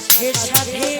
সাথে সাথে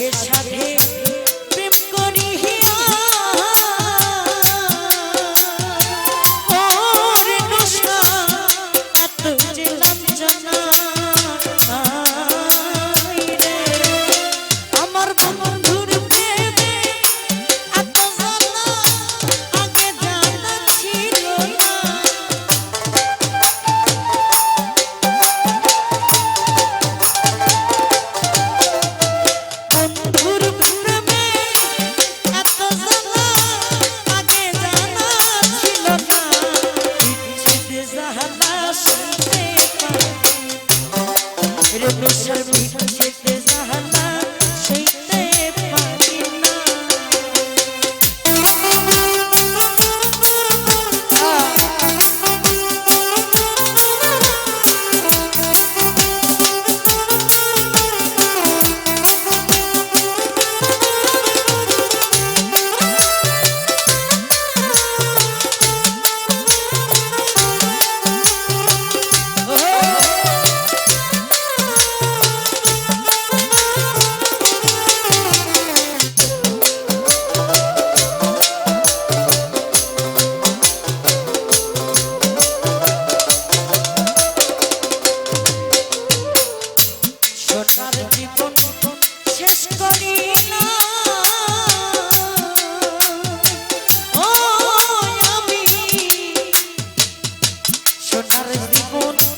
It's জীবন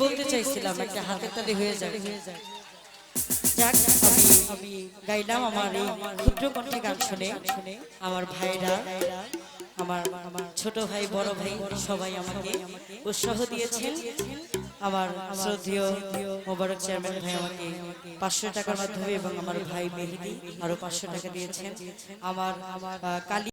বলতে চাইছিলাম, একটা হাতের তালি হয়ে যাবে যাক, আমি গাইলাম আমার এই ক্ষুদ্র কণ্ঠে গান শুনে। আমার ভাইরা, আমার ছোট ভাই, বড় ভাই সবাই আমাকে উৎসাহ দিয়েছেন। আমার শ্রদ্ধেয় মোবারক চেয়ারম্যান ভাই আমাকে পাঁচশো টাকার মাধ্যমে এবং আমার ভাই মেহেদি আরও পাঁচশো টাকা দিয়েছেন। আমার কালী